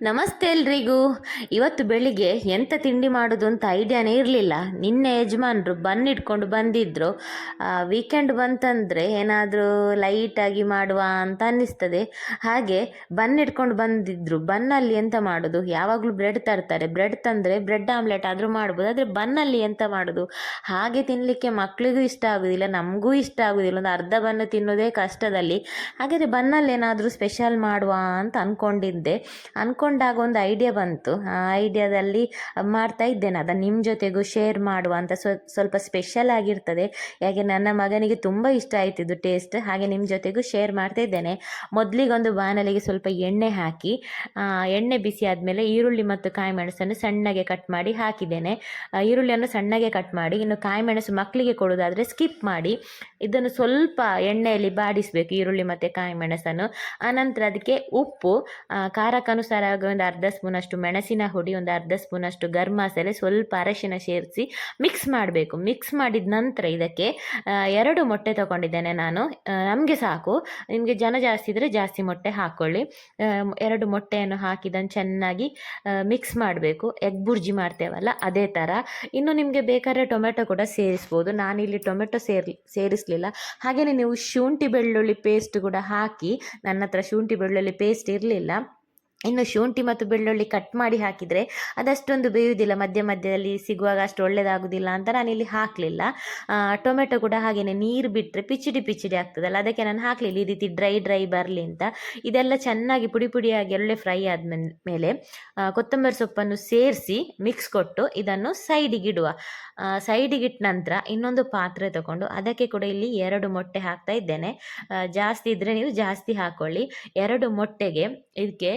ನಮಸ್ತೆ ಎಲ್ರಿಗೂ. ಇವತ್ತು ಬೆಳಿಗ್ಗೆ ಎಂತ ತಿಂಡಿ ಮಾಡೋದು ಅಂತ ಐಡಿಯಾನೇ ಇರಲಿಲ್ಲ. ನಿನ್ನೆ ಯಜಮಾನ್ರು ಬನ್ ಇಟ್ಕೊಂಡು ಬಂದಿದ್ದರು ವೀಕೆಂಡ್ ಬಂತಂದರೆ ಏನಾದರೂ ಲೈಟಾಗಿ ಮಾಡುವ ಅಂತ ಅನ್ನಿಸ್ತದೆ. ಹಾಗೆ ಬನ್ ಇಟ್ಕೊಂಡು ಬಂದಿದ್ದರು ಬನ್ನಲ್ಲಿ ಎಂತ ಮಾಡೋದು? ಯಾವಾಗಲೂ ಬ್ರೆಡ್ ತರ್ತಾರೆ. ಬ್ರೆಡ್ ತಂದರೆ ಬ್ರೆಡ್ ಆಮ್ಲೆಟ್ ಆದರೂ ಮಾಡ್ಬೋದು. ಆದರೆ ಬನ್ನಲ್ಲಿ ಎಂತ ಮಾಡೋದು? ಹಾಗೆ ತಿನ್ನಲಿಕ್ಕೆ ಮಕ್ಕಳಿಗೂ ಇಷ್ಟ ಆಗೋದಿಲ್ಲ, ನಮಗೂ ಇಷ್ಟ ಆಗೋದಿಲ್ಲ. ಒಂದು ಅರ್ಧ ಬನ್ನು ತಿನ್ನೋದೇ ಕಷ್ಟದಲ್ಲಿ. ಹಾಗಾದರೆ ಬನ್ನಲ್ಲಿ ಏನಾದರೂ ಸ್ಪೆಷಲ್ ಮಾಡುವ ಅಂತ ಅಂದ್ಕೊಂಡಿದ್ದೆ ಅಂದ್ಕೊಂಡಾಗ ಒಂದು ಐಡಿಯಾ ಬಂತು. ಆ ಐಡಿಯಾದಲ್ಲಿ ಮಾಡ್ತಾ ಇದ್ದೇನೆ. ಅದನ್ನು ನಿಮ್ಮ ಜೊತೆಗೂ ಶೇರ್ ಮಾಡುವ ಅಂತ ಸ್ವಲ್ಪ ಸ್ಪೆಷಲ್ ಆಗಿರ್ತದೆ. ಯಾಕೆ ನನ್ನ ಮಗನಿಗೆ ತುಂಬ ಇಷ್ಟ ಆಯ್ತಿದ್ದು ಟೇಸ್ಟ್ ಹಾಗೆ ನಿಮ್ಮ ಜೊತೆಗೂ ಶೇರ್ ಮಾಡ್ತಾ ಇದ್ದೇನೆ. ಮೊದಲಿಗೊಂದು ಬಾಣಲಿಗೆ ಸ್ವಲ್ಪ ಎಣ್ಣೆ ಹಾಕಿ ಎಣ್ಣೆ ಬಿಸಿ ಆದಮೇಲೆ ಈರುಳ್ಳಿ ಮತ್ತು ಕಾಯಿ ಮೆಣಸನ್ನು ಸಣ್ಣಗೆ ಕಟ್ ಮಾಡಿ ಹಾಕಿದ್ದೇನೆ. ಈರುಳ್ಳಿಯನ್ನು ಸಣ್ಣಗೆ ಕಟ್ ಮಾಡಿ ಇನ್ನು ಕಾಯಿ ಮೆಣಸು ಮಕ್ಕಳಿಗೆ ಕೊಡೋದಾದರೆ ಸ್ಕಿಪ್ ಮಾಡಿ ಇದನ್ನು ಸ್ವಲ್ಪ ಎಣ್ಣೆಯಲ್ಲಿ ಬಾಡಿಸಬೇಕು ಈರುಳ್ಳಿ ಮತ್ತು ಕಾಯಿ ಮೆಣಸನ್ನು ಆನಂತರ ಅದಕ್ಕೆ ಉಪ್ಪು ಆ, ಖಾರಕ್ಕನುಸಾರವಾಗಿ ಒಂದು ಅರ್ಧ ಸ್ಪೂನಷ್ಟು ಮೆಣಸಿನ ಹುಡಿ, ಒಂದು ಅರ್ಧ ಸ್ಪೂನಷ್ಟು ಗರ್ಮ ಮಸಾಲೆ, ಸ್ವಲ್ಪ ಅರಶಿನ ಸೇರಿಸಿ ಮಿಕ್ಸ್ ಮಾಡಬೇಕು. ಮಿಕ್ಸ್ ಮಾಡಿದ ನಂತರ ಇದಕ್ಕೆ ಎರಡು ಮೊಟ್ಟೆ ತಗೊಂಡಿದ್ದೇನೆ ನಾನು. ನಮಗೆ ಸಾಕು. ನಿಮಗೆ ಜನ ಜಾಸ್ತಿ ಇದ್ದರೆ ಜಾಸ್ತಿ ಮೊಟ್ಟೆ ಹಾಕ್ಕೊಳ್ಳಿ ಎರಡು ಮೊಟ್ಟೆಯನ್ನು ಹಾಕಿದನ್ನು ಚೆನ್ನಾಗಿ ಮಿಕ್ಸ್ ಮಾಡಬೇಕು. ಎಗ್ ಬುರ್ಜಿ ಮಾಡ್ತೇವಲ್ಲ, ಅದೇ ಥರ ಇನ್ನು ನಿಮಗೆ ಬೇಕಾದ್ರೆ ಟೊಮೆಟೊ ಕೂಡ ಸೇರಿಸ್ಬೋದು. ನಾನಿಲ್ಲಿ ಟೊಮೆಟೊ ಸೇರಿ, ಸೇರಿಸಲಿಲ್ಲ. ಹಾಗೆಯೇ ನೀವು ಶುಂಠಿ ಬೆಳ್ಳುಳ್ಳಿ ಪೇಸ್ಟ್ ಕೂಡ ಹಾಕಿ, ನನ್ನ ಹತ್ರ ಶುಂಠಿ ಬೆಳ್ಳುಳ್ಳಿ ಪೇಸ್ಟ್ ಇರಲಿಲ್ಲ. ಇನ್ನು ಶುಂಠಿ ಮತ್ತು ಬೆಳ್ಳುಳ್ಳಿ ಕಟ್ ಮಾಡಿ ಹಾಕಿದರೆ ಅದಷ್ಟೊಂದು ಬೇಯುವುದಿಲ್ಲ. ಮಧ್ಯ ಮಧ್ಯದಲ್ಲಿ ಸಿಗುವಾಗ ಅಷ್ಟು ಒಳ್ಳೆಯದಾಗುವುದಿಲ್ಲ ಅಂತ ನಾನಿಲ್ಲಿ ಹಾಕಲಿಲ್ಲ. ಟೊಮೆಟೊ ಕೂಡ ಹಾಗೆಯೇ ನೀರು ಬಿಟ್ಟರೆ ಪಿಚಿಡಿ ಪಿಚಿಡಿ ಆಗ್ತದಲ್ಲ, ಅದಕ್ಕೆ ನಾನು ಹಾಕಲಿಲ್ಲ. ಈ ರೀತಿ ಡ್ರೈ ಡ್ರೈ ಬರಲಿ ಅಂತ. ಇದೆಲ್ಲ ಚೆನ್ನಾಗಿ ಪುಡಿ ಪುಡಿಯಾಗಿ ಒಳ್ಳೆ ಫ್ರೈ ಆದ ಮೇಲೆ ಕೊತ್ತಂಬರಿ ಸೊಪ್ಪನ್ನು ಸೇರಿಸಿ ಮಿಕ್ಸ್ ಕೊಟ್ಟು ಇದನ್ನು ಸೈಡಿಗೆ ಇಡುವ. ಸೈಡಿಗೆ ಇಟ್ಟ ನಂತರ ಇನ್ನೊಂದು ಪಾತ್ರೆ ತಗೊಂಡು ಅದಕ್ಕೆ ಕೂಡ ಇಲ್ಲಿ ಎರಡು ಮೊಟ್ಟೆ ಹಾಕ್ತಾ ಇದ್ದೇನೆ. ಜಾಸ್ತಿ ಇದ್ದರೆ ನೀವು ಜಾಸ್ತಿ ಹಾಕ್ಕೊಳ್ಳಿ ಎರಡು ಮೊಟ್ಟೆಗೆ ಇದಕ್ಕೆ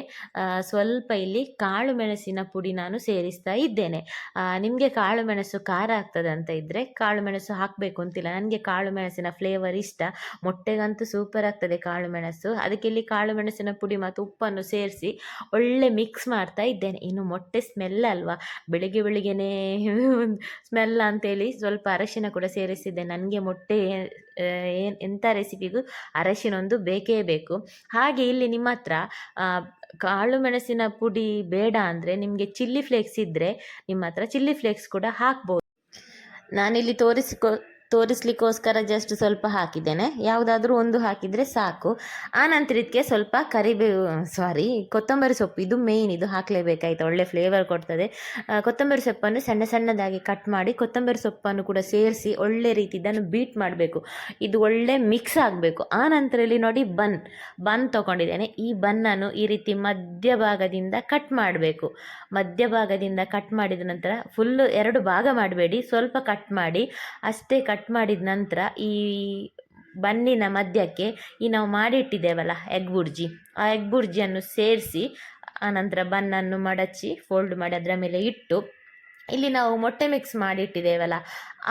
ಸ್ವಲ್ಪ ಇಲ್ಲಿ ಕಾಳು ಮೆಣಸಿನ ಪುಡಿ ನಾನು ಸೇರಿಸ್ತಾ ಇದ್ದೇನೆ. ನಿಮಗೆ ಕಾಳು ಮೆಣಸು ಖಾರ ಆಗ್ತದೆ ಅಂತ ಇದ್ದರೆ ಕಾಳು ಮೆಣಸು ಹಾಕಬೇಕು ಅಂತಿಲ್ಲ. ನನಗೆ ಕಾಳು ಮೆಣಸಿನ ಫ್ಲೇವರ್ ಇಷ್ಟ. ಮೊಟ್ಟೆಗಂತೂ ಸೂಪರ್ ಆಗ್ತದೆ ಕಾಳು ಮೆಣಸು. ಅದಕ್ಕೆ ಇಲ್ಲಿ ಕಾಳು ಮೆಣಸಿನ ಪುಡಿ ಮತ್ತು ಉಪ್ಪನ್ನು ಸೇರಿಸಿ ಒಳ್ಳೆ ಮಿಕ್ಸ್ ಮಾಡ್ತಾ ಇದ್ದೇನೆ. ಇನ್ನು ಮೊಟ್ಟೆ ಸ್ಮೆಲ್ ಅಲ್ವಾ? ಬೆಳಿಗ್ಗೆ ಬೆಳಿಗ್ಗೆನೇ ಸ್ಮೆಲ್ ಅಂತೇಳಿ ಸ್ವಲ್ಪ ಅರಶಿನ ಕೂಡ ಸೇರಿಸಿದ್ದೆ ನನಗೆ ಮೊಟ್ಟೆ ಏನು ಎಂಥ ರೆಸಿಪಿಗೂ ಅರಶಿನ ಒಂದು ಬೇಕೇ ಬೇಕು. ಹಾಗೆ ಇಲ್ಲಿ ನಿಮ್ಮ ಹತ್ರ ಕಾಳು ಮೆಣಸಿನ ಪುಡಿ ಬೇಡ ಅಂದರೆ ನಿಮಗೆ ಚಿಲ್ಲಿ ಫ್ಲೇಕ್ಸ್ ಇದ್ದರೆ ನಿಮ್ಮ ಹತ್ರ ಚಿಲ್ಲಿ ಫ್ಲೇಕ್ಸ್ ಕೂಡ ಹಾಕ್ಬೋದು. ನಾನಿಲ್ಲಿ ತೋರಿಸಿಕೊ ತೋರಿಸ್ಲಿಕ್ಕೋಸ್ಕರ ಜಸ್ಟ್ ಸ್ವಲ್ಪ ಹಾಕಿದ್ದೇನೆ. ಯಾವುದಾದ್ರೂ ಒಂದು ಹಾಕಿದರೆ ಸಾಕು. ಆ ನಂತರ ಇದಕ್ಕೆ ಸ್ವಲ್ಪ ಕರಿಬೇವು ಸಾರಿ ಕೊತ್ತಂಬರಿ ಸೊಪ್ಪು. ಇದು ಮೇಯ್ನ್ ಇದು ಹಾಕಲೇಬೇಕಾಯ್ತು. ಒಳ್ಳೆ ಫ್ಲೇವರ್ ಕೊಡ್ತದೆ. ಕೊತ್ತಂಬರಿ ಸೊಪ್ಪನ್ನು ಸಣ್ಣ ಸಣ್ಣದಾಗಿ ಕಟ್ ಮಾಡಿ ಕೊತ್ತಂಬರಿ ಸೊಪ್ಪನ್ನು ಕೂಡ ಸೇರಿಸಿ ಒಳ್ಳೆ ರೀತಿ ಇದನ್ನು ಬೀಟ್ ಮಾಡಬೇಕು. ಇದು ಒಳ್ಳೆ ಮಿಕ್ಸ್ ಆಗಬೇಕು. ಆ ನಂತರ ಇಲ್ಲಿ ನೋಡಿ ಬನ್ ಬನ್ ತೊಗೊಂಡಿದ್ದೇನೆ. ಈ ಬನ್ನನ್ನು ಈ ರೀತಿ ಮಧ್ಯಭಾಗದಿಂದ ಕಟ್ ಮಾಡಬೇಕು. ಮಧ್ಯಭಾಗದಿಂದ ಕಟ್ ಮಾಡಿದ ನಂತರ ಫುಲ್ಲು ಎರಡು ಭಾಗ ಮಾಡಬೇಡಿ. ಸ್ವಲ್ಪ ಕಟ್ ಮಾಡಿ ಅಷ್ಟೇ ಕಟ್ ಮಾಡಿದ ನಂತರ ಈ ಬನ್ನಿನ ಮಧ್ಯಕ್ಕೆ ಈ ನಾವು ಮಾಡಿಟ್ಟಿದ್ದೇವಲ್ಲ ಎಗ್ ಬುರ್ಜಿ. ಆ ಎಗ್ ಬುರ್ಜಿಯನ್ನು ಸೇರಿಸಿ ಆನಂತರ ಬನ್ನನ್ನು ಮಡಚಿ ಫೋಲ್ಡ್ ಮಾಡಿ ಅದರ ಮೇಲೆ ಇಟ್ಟು ಇಲ್ಲಿ ನಾವು ಮೊಟ್ಟೆ ಮಿಕ್ಸ್ ಮಾಡಿಟ್ಟಿದ್ದೇವಲ್ಲ.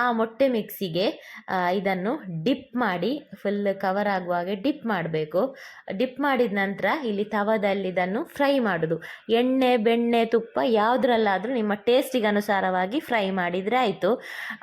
ಆ ಮೊಟ್ಟೆ ಮಿಕ್ಸಿಗೆ ಇದನ್ನು ಡಿಪ್ ಮಾಡಿ ಫುಲ್ ಕವರ್ ಆಗುವ ಹಾಗೆ ಡಿಪ್ ಮಾಡಬೇಕು. ಡಿಪ್ ಮಾಡಿದ ನಂತರ ಇಲ್ಲಿ ತವದಲ್ಲಿ ಇದನ್ನು ಫ್ರೈ ಮಾಡೋದು. ಎಣ್ಣೆ, ಬೆಣ್ಣೆ, ತುಪ್ಪ ಯಾವುದ್ರಲ್ಲಾದರೂ ನಿಮ್ಮ ಟೇಸ್ಟಿಗೆ ಅನುಸಾರವಾಗಿ ಫ್ರೈ ಮಾಡಿದರೆ ಆಯಿತು.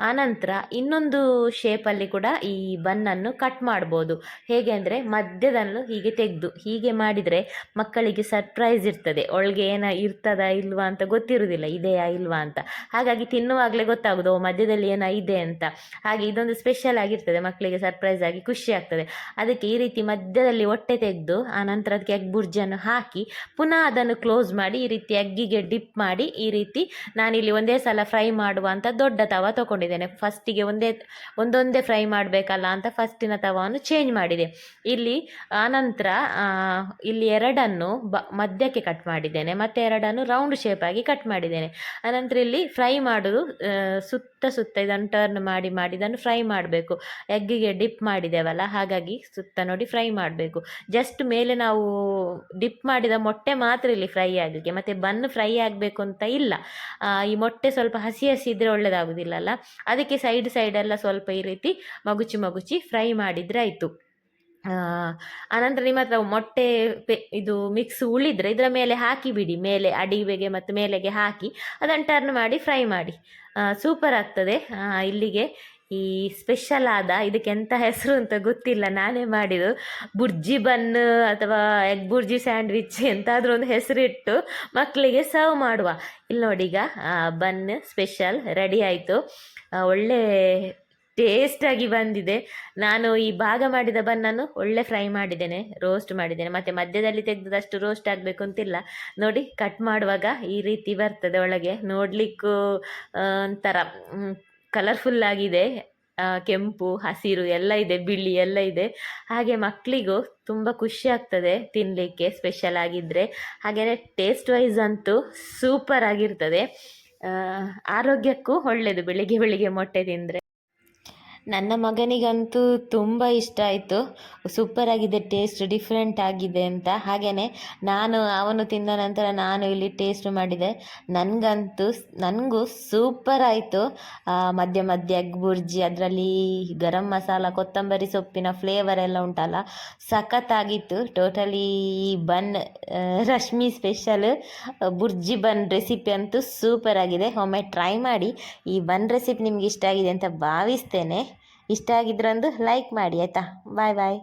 ಆನಂತರ ಇನ್ನೊಂದು ಶೇಪಲ್ಲಿ ಕೂಡ ಈ ಬನ್ನನ್ನು ಕಟ್ ಮಾಡ್ಬೋದು. ಹೇಗೆ ಅಂದರೆ ಮಧ್ಯದಲ್ಲೂ ಹೀಗೆ ತೆಗೆದು, ಹೀಗೆ ಮಾಡಿದರೆ ಮಕ್ಕಳಿಗೆ ಸರ್ಪ್ರೈಸ್ ಇರ್ತದೆ. ಒಳಗೆ ಏನ ಇರ್ತದ ಇಲ್ವಾ ಅಂತ ಗೊತ್ತಿರುವುದಿಲ್ಲ ಇದೆಯಾ ಇಲ್ವಾ ಅಂತ. ಹಾಗಾಗಿ ತಿನ್ನುವಾಗಲೇ ಗೊತ್ತಾಗೋದು ಮಧ್ಯದಲ್ಲಿ ಏನೋ ಇದೆ ಅಂತ. ಹಾಗೆ ಇದೊಂದು ಸ್ಪೆಷಲ್ ಆಗಿರ್ತದೆ ಮಕ್ಕಳಿಗೆ ಸರ್ಪ್ರೈಸ್ ಆಗಿ ಖುಷಿ ಆಗ್ತದೆ. ಅದಕ್ಕೆ ಈ ರೀತಿ ಮಧ್ಯದಲ್ಲಿ ಹೊಟ್ಟೆ ತೆಗೆದು ಆ ನಂತರ ಅದಕ್ಕೆ ಎಗ್ ಬುರ್ಜನ್ನು ಹಾಕಿ ಪುನಃ ಅದನ್ನು ಕ್ಲೋಸ್ ಮಾಡಿ ಈ ರೀತಿ ಅಗ್ಗಿಗೆ ಡಿಪ್ ಮಾಡಿ ಈ ರೀತಿ ನಾನಿಲ್ಲಿ ಒಂದೇ ಸಲ ಫ್ರೈ ಮಾಡುವಂಥ ದೊಡ್ಡ ತವ ತಗೊಂಡಿದ್ದೇನೆ. ಫಸ್ಟಿಗೆ ಒಂದೇ ಒಂದೊಂದೇ ಫ್ರೈ ಮಾಡಬೇಕಲ್ಲ ಅಂತ ಫಸ್ಟಿನ ತವವನ್ನು ಚೇಂಜ್ ಮಾಡಿದೆ. ಇಲ್ಲಿ ಆನಂತರ ಇಲ್ಲಿ ಎರಡನ್ನು ಬ ಮಧ್ಯಕ್ಕೆ ಕಟ್ ಮಾಡಿದ್ದೇನೆ. ಮತ್ತು ಎರಡನ್ನು ರೌಂಡ್ ಆಗಿ ಕಟ್ ಮಾಡಿದ್ದೇನೆ. ಆನಂತರ ಇಲ್ಲಿ ಫ್ರೈ ಮಾಡೋದು ಆ, ಸುತ್ತ ಸುತ್ತ ಇದನ್ನು ಟರ್ನ್ ಮಾಡಿ ಮಾಡಿ, ಇದನ್ನು ಫ್ರೈ ಮಾಡಬೇಕು. ಎಗ್ಗಿಗೆ ಡಿಪ್ ಮಾಡಿದ್ದೇವಲ್ಲ, ಹಾಗಾಗಿ ಸುತ್ತ ನೋಡಿ ಫ್ರೈ ಮಾಡಬೇಕು. ಜಸ್ಟ್ ಮೇಲೆ ನಾವು ಡಿಪ್ ಮಾಡಿದ ಮೊಟ್ಟೆ ಮಾತ್ರ ಇಲ್ಲಿ ಫ್ರೈ ಆಗಲಿಕ್ಕೆ, ಮತ್ತು ಬನ್ ಫ್ರೈ ಆಗಬೇಕು ಅಂತ ಇಲ್ಲ. ಈ ಮೊಟ್ಟೆ ಸ್ವಲ್ಪ ಹಸಿ ಹಸಿ ಇದ್ದರೆ ಒಳ್ಳೆಯದಾಗೋದಿಲ್ಲಲ್ಲ ಅದಕ್ಕೆ ಸೈಡ್ ಸೈಡೆಲ್ಲ ಸ್ವಲ್ಪ ಈ ರೀತಿ ಮಗುಚಿ ಮಗುಚಿ ಫ್ರೈ ಮಾಡಿದರೆ ಆಯಿತು. ಆನಂತರ ನಿಮ್ಮ ಹತ್ರ ಮೊಟ್ಟೆ ಪೆ, ಇದು ಮಿಕ್ಸ್ ಉಳಿದರೆ ಇದರ ಮೇಲೆ ಹಾಕಿ ಬಿಡಿ. ಮೇಲೆ ಅಡಿವೆಗೆ ಮತ್ತು ಮೇಲೆಗೆ ಹಾಕಿ, ಅದನ್ನು ಟರ್ನ್ ಮಾಡಿ ಫ್ರೈ ಮಾಡಿ. ಸೂಪರ್ ಆಗ್ತದೆ. ಇಲ್ಲಿಗೆ ಈ ಸ್ಪೆಷಲ್ ಆದ, ಇದಕ್ಕೆ ಎಂಥ ಹೆಸರು ಅಂತ ಗೊತ್ತಿಲ್ಲ, ನಾನೇ ಮಾಡಿದ್ದು. ಬುರ್ಜಿ ಬನ್ ಅಥವಾ ಎಗ್ ಬುರ್ಜಿ ಸ್ಯಾಂಡ್ವಿಚ್ ಎಂತಾದರೂ ಒಂದು ಹೆಸರಿಟ್ಟು ಮಕ್ಕಳಿಗೆ ಸರ್ವ್ ಮಾಡುವ. ಇಲ್ಲಿ ನೋಡಿ ಈಗ ಬನ್ ಸ್ಪೆಷಲ್ ರೆಡಿ ಆಯಿತು. ಒಳ್ಳೆ ಟೇಸ್ಟಾಗಿ ಬಂದಿದೆ. ನಾನು ಈ ಭಾಗ ಮಾಡಿದ ಬನ್ನನ್ನು ಒಳ್ಳೆ ಫ್ರೈ ಮಾಡಿದ್ದೇನೆ ರೋಸ್ಟ್ ಮಾಡಿದ್ದೇನೆ. ಮತ್ತು ಮಧ್ಯದಲ್ಲಿ ತೆಗೆದಷ್ಟು ರೋಸ್ಟ್ ಆಗಬೇಕು ಅಂತಿಲ್ಲ. ನೋಡಿ ಕಟ್ ಮಾಡುವಾಗ ಈ ರೀತಿ ಬರ್ತದೆ ಒಳಗೆ. ನೋಡಲಿಕ್ಕೂ ಒಂಥರ ಕಲರ್ಫುಲ್ ಆಗಿದೆ. ಕೆಂಪು, ಹಸಿರು ಎಲ್ಲ ಇದೆ, ಬಿಳಿ ಎಲ್ಲ ಇದೆ. ಹಾಗೆ ಮಕ್ಕಳಿಗೂ ತುಂಬ ಖುಷಿ ಆಗ್ತದೆ ತಿನ್ನಲಿಕ್ಕೆ ಸ್ಪೆಷಲ್ ಆಗಿದ್ದರೆ ಹಾಗೆಯೇ ಟೇಸ್ಟ್ ವೈಸ್ ಅಂತೂ ಸೂಪರ್ ಆಗಿರ್ತದೆ. ಆರೋಗ್ಯಕ್ಕೂ ಒಳ್ಳೆಯದು ಬೆಳಿಗ್ಗೆ ಬೆಳಿಗ್ಗೆ ಮೊಟ್ಟೆ ತಿಂದರೆ. ನನ್ನ ಮಗನಿಗಂತೂ ತುಂಬ ಇಷ್ಟ ಆಯಿತು. ಸೂಪರ್ ಆಗಿದೆ ಟೇಸ್ಟ್ ಡಿಫ್ರೆಂಟ್ ಆಗಿದೆ ಅಂತ. ಹಾಗೆಯೇ ನಾನು ಅವನು ತಿಂದ ನಂತರ ನಾನು ಇಲ್ಲಿ ಟೇಸ್ಟ್ ಮಾಡಿದೆ. ನನಗಂತೂ ನನಗೂ ಸೂಪರ್ ಆಯಿತು. ಮಧ್ಯ ಮಧ್ಯ ಎಗ್ ಬುರ್ಜಿ ಅದರಲ್ಲಿ ಗರಂ ಮಸಾಲ, ಕೊತ್ತಂಬರಿ ಸೊಪ್ಪಿನ ಫ್ಲೇವರ್ ಎಲ್ಲ ಉಂಟಲ್ಲ, ಸಖತ್ತಾಗಿತ್ತು. Totally bun Rashmi special bhurji bun recipe ಅಂತೂ ಸೂಪರ್ ಆಗಿದೆ. ಒಮ್ಮೆ ಟ್ರೈ ಮಾಡಿ, ಈ ಬನ್ ರೆಸಿಪಿ ನಿಮ್ಗೆ ಇಷ್ಟ ಆಗಿದೆ ಅಂತ ಭಾವಿಸ್ತೇನೆ. ಇಷ್ಟ ಆಗಿದ್ರಂದು ಲೈಕ್ ಮಾಡಿ ಆಯಿತಾ? ಬಾಯ್ ಬಾಯ್